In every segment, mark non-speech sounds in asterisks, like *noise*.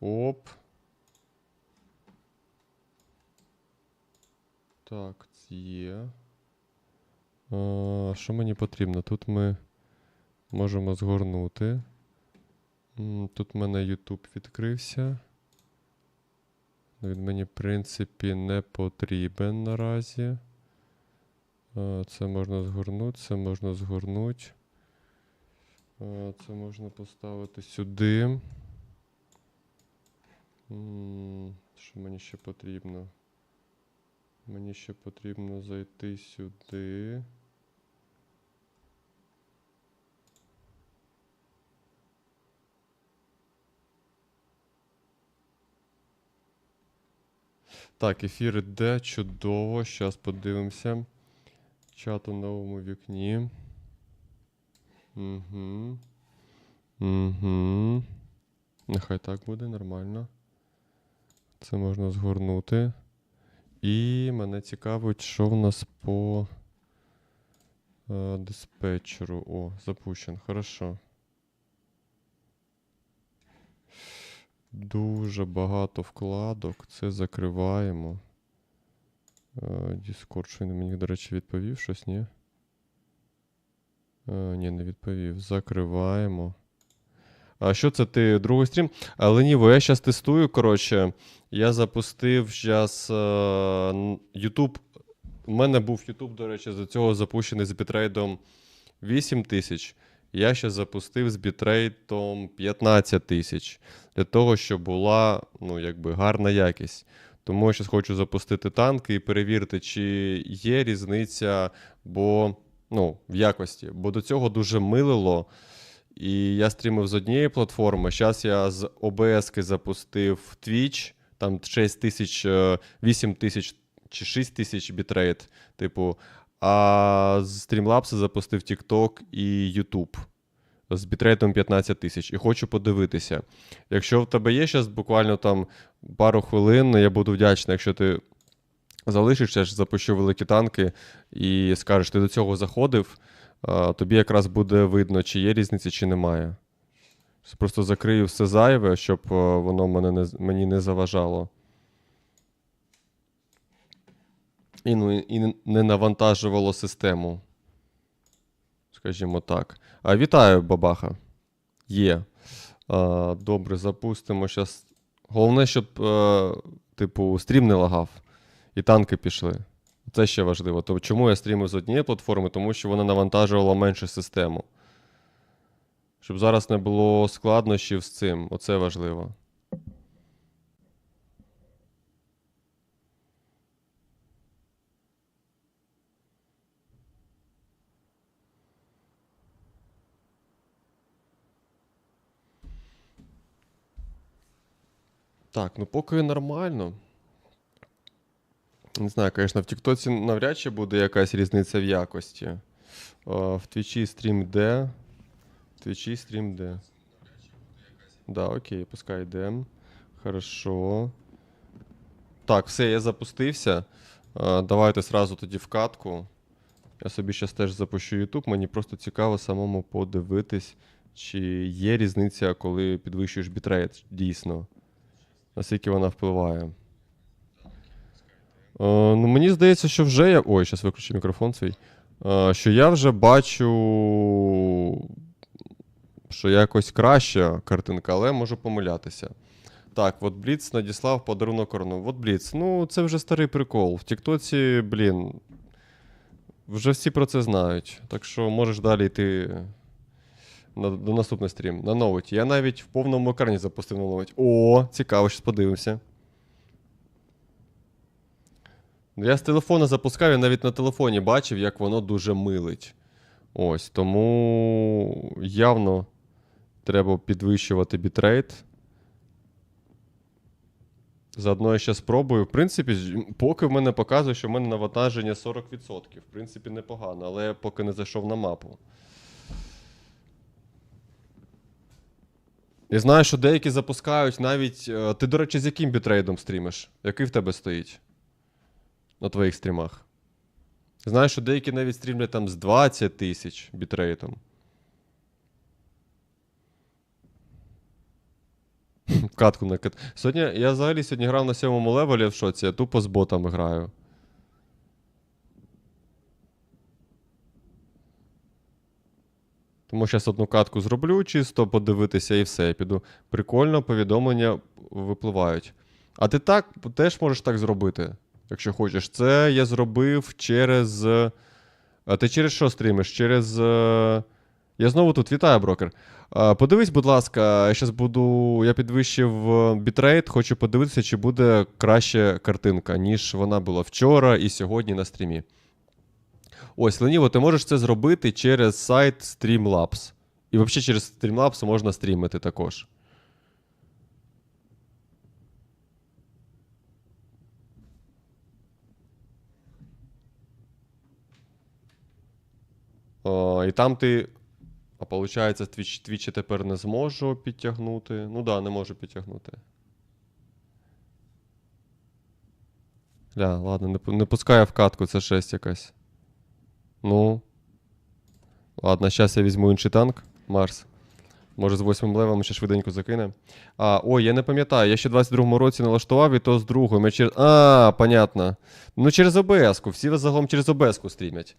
Оп. Так, є. Що мені потрібно? Тут ми можемо згорнути. Тут в мене YouTube відкрився. Він мені, в принципі, не потрібен наразі. Це можна згорнути, це можна згорнути. Це можна поставити сюди. Що мені ще потрібно? Мені ще потрібно зайти сюди. Так, ефір іде чудово. Зараз подивимося. Чат у новому вікні. Угу. Угу. Нехай так буде, нормально. Це можна згорнути. І мене цікавить, що в нас по е, диспетчеру. О, запущен. Хорошо. Дуже багато вкладок. Це закриваємо. Е, Discord, що він мені, до речі, відповів щось, ні? Е, ні, не відповів. Закриваємо. А що це ти другий стрім? А, Леніво, я зараз тестую. Коротше, я запустив зараз е, YouTube. У мене був YouTube, до речі, з цього запущений з бітрейдом 8 тисяч. Я ще запустив з бітрейтом 15 тисяч. Для того, щоб була ну, якби, гарна якість. Тому я зараз хочу запустити танки і перевірити, чи є різниця бо, ну, в якості. Бо до цього дуже милило. І я стрімив з однієї платформи. Зараз я з OBS запустив Twitch, там 6 тисяч, е, 8 тисяч чи 6 тисяч бітрейт, типу. А з Streamlabs запустив TikTok і YouTube з бітрейтом 15 тисяч. І хочу подивитися. Якщо в тебе є зараз буквально там пару хвилин, я буду вдячний, якщо ти залишишся, запущу великі танки і скажеш, ти до цього заходив, тобі якраз буде видно, чи є різниця, чи немає. Просто закрию все зайве, щоб е, воно мене не, мені не заважало. І, ну, і не- навантажувало систему. Скажімо так. А, вітаю, бабаха. Є. А, добре, запустимо зараз. Головне, щоб, е, типу, стрім не лагав. І танки пішли. Це ще важливо. То чому я стрімив з однієї платформи? Тому що вона навантажувала менше систему. Щоб зараз не було складнощів з цим. Оце важливо. Так, ну поки нормально. Не знаю, звісно, в Тіктоці навряд чи буде якась різниця в якості. А, в Твічі стрім йде. В Твічі стрім йде. Да, окей, пускай йде. Хорошо. Так, все, я запустився. А, давайте сразу тоді в катку. Я собі зараз теж запущу YouTube. Мені просто цікаво самому подивитись, чи є різниця, коли підвищуєш бітрейт дійсно. Наскільки вона впливає. Е, ну, мені здається, що вже я. Ой, зараз виключу мікрофон свій. Е, що я вже бачу, що якось краща картинка, але можу помилятися. Так, от Бліц надіслав подарунок Орну. От Бліц, ну це вже старий прикол. В Тіктоці, блін. Вже всі про це знають. Так що можеш далі йти на, до наступний стрім. На ноуті. Я навіть в повному екрані запустив на ноуті. О, цікаво, щось подивимося. Я з телефона запускав, я навіть на телефоні бачив, як воно дуже милить. Ось, тому явно треба підвищувати бітрейт. Заодно я ще спробую. В принципі, поки в мене показує, що в мене навантаження 40%. В принципі, непогано, але я поки не зайшов на мапу. Я знаю, що деякі запускають навіть. е, Ти, до речі, з яким бітрейдом стрімиш? Який в тебе стоїть? На твоїх стрімах? Знаю, що деякі навіть стрімлять там з 20 тисяч бітрейтом. *laughs* Катку на кат. Сьогодні я взагалі сьогодні грав на сьомому левелі в шоці, я тупо з ботами граю. Тому зараз одну катку зроблю, чисто подивитися і все. Я піду. Прикольно, повідомлення випливають. А ти так теж можеш так зробити, якщо хочеш. Це я зробив через. е, А ти через що стрімиш? Через. е, Я знову тут вітаю, брокер. Подивись, будь ласка, я зараз буду. Я підвищив е, бітрейт, хочу подивитися, чи буде краща картинка, ніж вона була вчора і сьогодні на стрімі. Ось, Леніво, ти можеш це зробити через сайт Streamlabs. І взагалі через Streamlabs можна стрімити також. О, і там ти. А виходить, Twitch я тепер не зможу підтягнути. Ну да, не можу підтягнути. Ля, ладно, не, не пускаю в катку, це жесть якась. Ну. Ладно, зараз я візьму інший танк. Марс. Може, з 8 левом ще швиденько закине. А, ой, я не пам'ятаю, я ще в 22-му році налаштував і то з другою. Ми. А, понятно. Ну, через ОБС-ку. Всі загалом через ОБС-ку стрімять.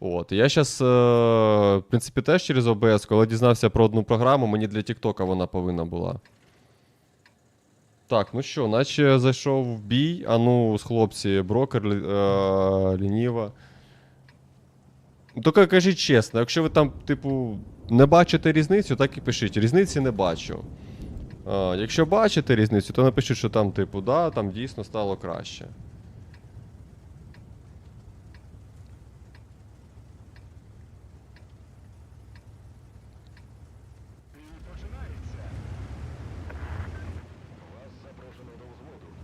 От. Я зараз, е, в принципі, теж через ОБС, але дізнався про одну програму, мені для Тіктока вона повинна була. Так, ну що, наче зайшов в бій. А ну, з хлопці, брокер, е, лініва. Ну, Тільки кажіть чесно, якщо ви там, типу, не бачите різницю, так і пишіть. Різниці не бачу. А, якщо бачите різницю, то напишіть, що там, типу, да, там дійсно стало краще.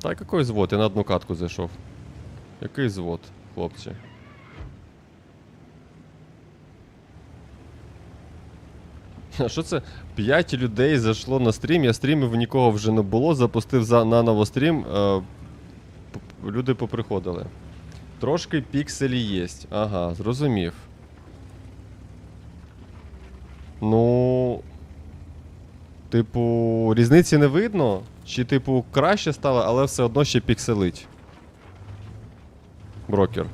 Так, який звод? Я на одну катку зайшов. Який звод, хлопці? А що це? П'ять людей зайшло на стрім, я стрімів нікого вже не було, запустив за, наново стрім. Е, люди поприходили. Трошки пікселі є. Ага, зрозумів. Ну. Типу, різниці не видно? Чи, типу, краще стало, але все одно ще пікселить. Брокер.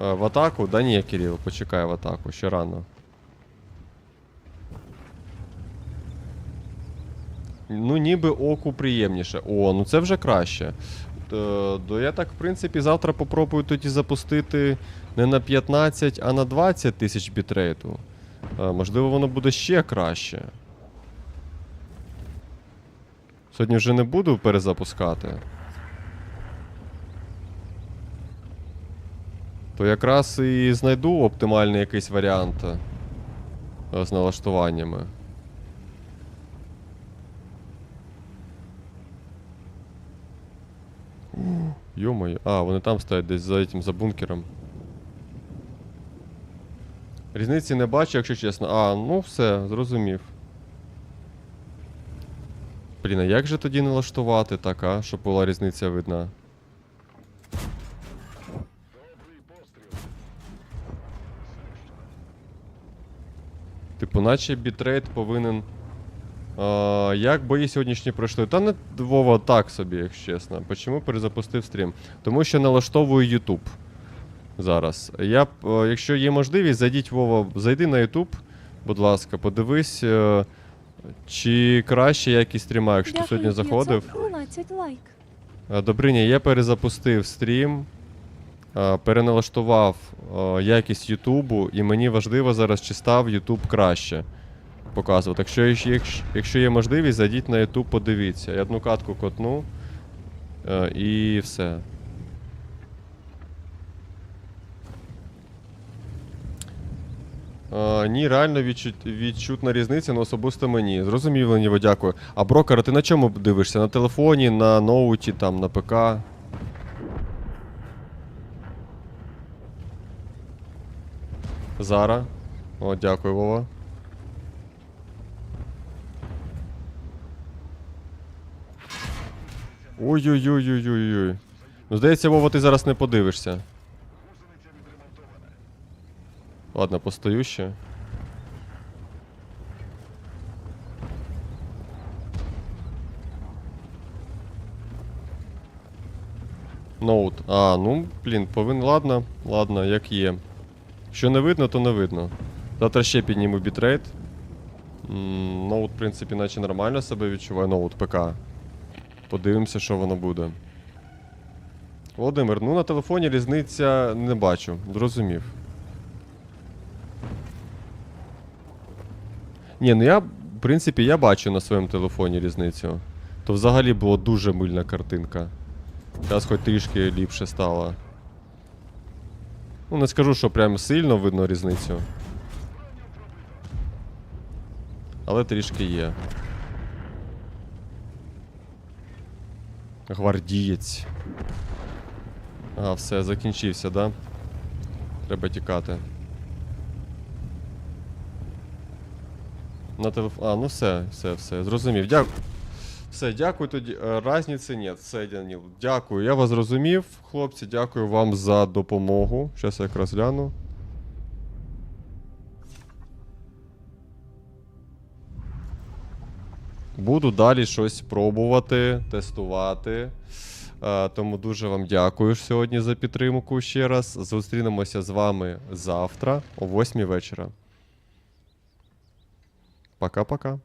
Е, в атаку? Да ні, Кирил, почекай в атаку, ще рано. Ну, ніби оку приємніше. О, ну це вже краще. Е, То я так, в принципі, завтра попробую тоді запустити не на 15, а на 20 тисяч бітрейту. Е, Можливо, воно буде ще краще. Сьогодні вже не буду перезапускати. То якраз і знайду оптимальний якийсь варіант е, з налаштуваннями. Йо-моє. А, вони там стоять десь за этим, за бункером. Різниці не бачу, якщо чесно. А, ну все, зрозумів. Блін, а як же тоді налаштувати так, а? Щоб була різниця видна? Типу, наче бітрейт повинен. А, як бої сьогоднішні пройшли? Та не Вова так собі, якщо чесно. Почому перезапустив стрім? Тому що налаштовую YouTube зараз. Я, е, якщо є можливість, зайдіть Вова, зайди на YouTube, будь ласка, подивись, е, чи краще якість стріма, якщо ти сьогодні заходив. 512 лайк. Е, Добриня, я перезапустив стрім, переналаштував якість Ютубу, і мені важливо зараз, чи став Ютуб краще показувати. Якщо, якщо, якщо є можливість, зайдіть на Ютуб, подивіться. Я одну катку котну і все. Е, ні, реально відчут, відчутна різниця, але особисто мені. Зрозумів, Леніво, дякую. А брокер, ти на чому дивишся? На телефоні, на ноуті, там, на ПК? Зара. О, дякую, Вова. Ой-ой-ой-ой-ой-ой. Ну, здається, Вова, ти зараз не подивишся. Ладно, постою ще. Ноут. А, ну, блін, повинен. Ладно, ладно, як є. Що не видно, то не видно. Завтра ще підніму бітрейт. Ноут, в принципі, наче нормально себе відчуває ноут ПК. Подивимося, що воно буде. Володимир, ну на телефоні різниця не бачу. Зрозумів. Ні, ну я, в принципі, я бачу на своєму телефоні різницю. То взагалі була дуже мильна картинка. Зараз хоч трішки ліпше стало. Ну, не скажу, що прям сильно видно різницю. Але трішки є. Гвардієць. А, все, закінчився, да? Треба тікати. На телефон. А, ну все, все, все. Зрозумів. Дякую. Все, дякую тоді. Е, Разниці ні. Все, Даніл. Дякую. Я вас зрозумів, хлопці. Дякую вам за допомогу. Зараз я якраз гляну. Буду далі щось пробувати, тестувати. Е, Тому дуже вам дякую сьогодні за підтримку ще раз. Зустрінемося з вами завтра о 8 вечора. Пока-пока.